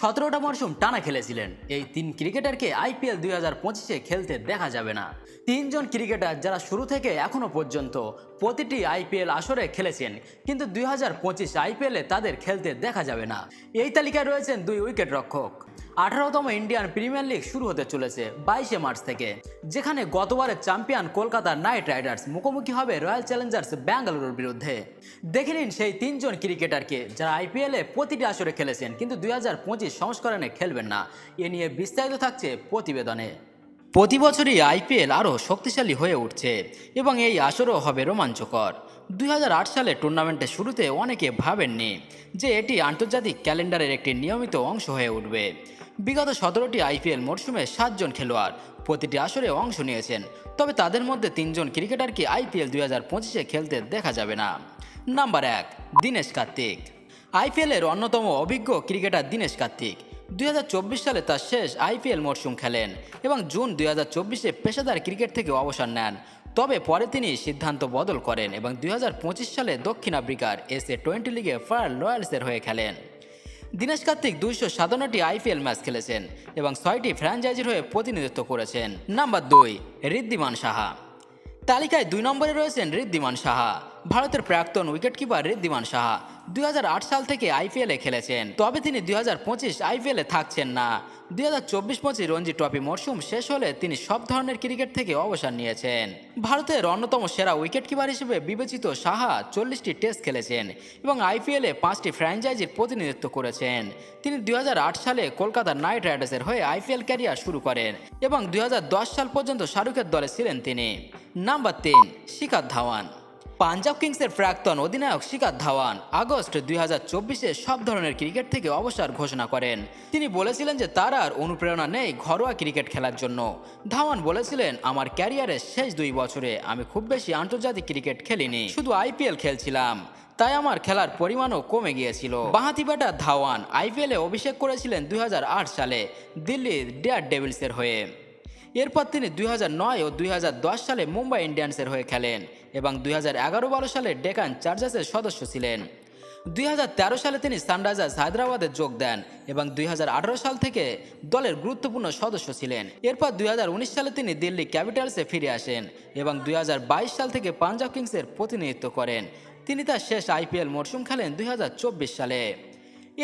সতেরোটা মরশুম টানা খেলেছিলেন। এই তিন ক্রিকেটারকে আইপিএল দুই হাজার পঁচিশে খেলতে দেখা যাবে না। তিনজন ক্রিকেটার যারা শুরু থেকে এখনও পর্যন্ত প্রতিটি আইপিএল আসরে খেলেছেন, কিন্তু দুই হাজার পঁচিশ আইপিএলে তাদের খেলতে দেখা যাবে না। এই তালিকায় রয়েছেন দুই উইকেট রক্ষক। আঠারোতম ইন্ডিয়ান প্রিমিয়ার লিগ শুরু হতে চলেছে বাইশে মার্চ থেকে, যেখানে গতবারের চ্যাম্পিয়ন কলকাতা নাইট রাইডার্স মুখোমুখি হবে রয়্যাল চ্যালেঞ্জার্স ব্যাঙ্গালুরুর বিরুদ্ধে। দেখে নিন সেই তিনজন ক্রিকেটারকে যারা আইপিএলে প্রতিটি আসরে খেলেছেন, কিন্তু দুই হাজার পঁচিশ সংস্করণে খেলবেন না। এ নিয়ে বিস্তারিত থাকছে প্রতিবেদনে। প্রতি বছরই আইপিএল আরও শক্তিশালী হয়ে উঠছে এবং এই আসরও হবে রোমাঞ্চকর। দুই হাজার আট সালে টুর্নামেন্টের শুরুতে অনেকে ভাবেননি যে এটি আন্তর্জাতিক ক্যালেন্ডারের একটি নিয়মিত অংশ হয়ে উঠবে। বিগত সতেরোটি আইপিএল মরশুমে সাতজন খেলোয়াড় প্রতিটি আসরে অংশ নিয়েছেন, তবে তাদের মধ্যে তিনজন ক্রিকেটারকে আইপিএল দুই হাজার পঁচিশে খেলতে দেখা যাবে না। নাম্বার এক, দীনেশ কার্তিক। আইপিএলের অন্যতম অভিজ্ঞ ক্রিকেটার দীনেশ কার্তিক দুই হাজার চব্বিশ সালে তার শেষ আইপিএল মরশুম খেলেন এবং জুন দুই হাজার পেশাদার ক্রিকেট থেকে অবসর নেন। তবে পরে তিনি সিদ্ধান্ত বদল করেন এবং দুই হাজার পঁচিশ সালে দক্ষিণ আফ্রিকার এসএ টোয়েন্টি লিগে ফার রয়্যালসের হয়ে খেলেন। দীনেশ কার্তিক দুইশো সাতান্নটি আইপিএল ম্যাচ খেলেছেন এবং ছয়টি ফ্র্যাঞ্চাইজির হয়ে প্রতিনিধিত্ব করেছেন। নাম্বার দুই, ঋদ্ধিমান সাহা। তালিকায় দুই নম্বরে রয়েছেন ঋদ্ধিমান সাহা। ভারতের প্রাক্তন উইকেটকিপার ঋদ্ধিমান সাহা দুই হাজার আট সাল থেকে আইপিএলে খেলেছেন। তবে তিনি দুই হাজার পঁচিশ আইপিএলে থাকছেন না। দুই হাজার চব্বিশ পঁচিশ রঞ্জি ট্রফি মরশুম শেষ হলে তিনি সব ধরনের ক্রিকেট থেকে অবসর নিয়েছেন। ভারতের অন্যতম সেরা উইকেটকিপার হিসেবে বিবেচিত সাহা চল্লিশটি টেস্ট খেলেছেন এবং আইপিএলে পাঁচটি ফ্র্যাঞ্চাইজির প্রতিনিধিত্ব করেছেন। তিনি দুই হাজার আট সালে কলকাতা নাইট রাইডার্সের হয়ে আইপিএল ক্যারিয়ার শুরু করেন এবং দুই হাজার দশ সাল পর্যন্ত শাহরুখের দলে ছিলেন তিনি। নাম্বার তিন, শিখার ধাওয়ান। পাঞ্জাব কিংসের প্রাক্তন অধিনায়ক শিকার ধাওয়ান আগস্ট দুই হাজার চব্বিশে সব ধরনের ক্রিকেট থেকে অবসর ঘোষণা করেন। তিনি বলেছিলেন যে তার আর অনুপ্রেরণা নেই ঘরোয়া ক্রিকেট খেলার জন্য। ধাওয়ান বলেছিলেন, আমার ক্যারিয়ারের শেষ দুই বছরে আমি খুব বেশি আন্তর্জাতিক ক্রিকেট খেলিনি, শুধু আইপিএল খেলছিলাম। তাই আমার খেলার পরিমাণও কমে গিয়েছিল। বাহাতি ব্যাটার ধাওয়ান আইপিএলে অভিষেক করেছিলেন দুই হাজার আট সালে দিল্লির ডেয়ার ডেভিলসের হয়ে। এরপর তিনি দুই নয় ও দুই হাজার দশ সালে মুম্বাই ইন্ডিয়ান্সের হয়ে খেলেন এবং দুই বারো সালে ডেকান চার্জার্সের সদস্য ছিলেন। দুই হাজার তেরো সালে তিনি সানরাইজার্স হায়দ্রাবাদে যোগ দেন এবং দুই হাজার আঠেরো সাল থেকে দলের গুরুত্বপূর্ণ সদস্য ছিলেন। এরপর দুই হাজার উনিশ সালে তিনি দিল্লি ক্যাপিটালসে ফিরে আসেন এবং দুই হাজার বাইশ সাল থেকে পাঞ্জাব কিংসের প্রতিনিধিত্ব করেন। তিনি তার শেষ আইপিএল মরশুম খেলেন দুই হাজার চব্বিশ সালে।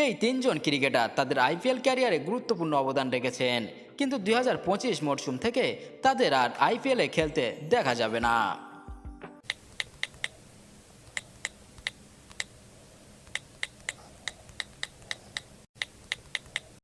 এই তিনজন ক্রিকেটার তাদের আইপিএল ক্যারিয়ারে গুরুত্বপূর্ণ অবদান রেখেছেন কিন্তু দুই মরশুম থেকে তাদের আর আইপিএলে খেলতে দেখা যাবে না।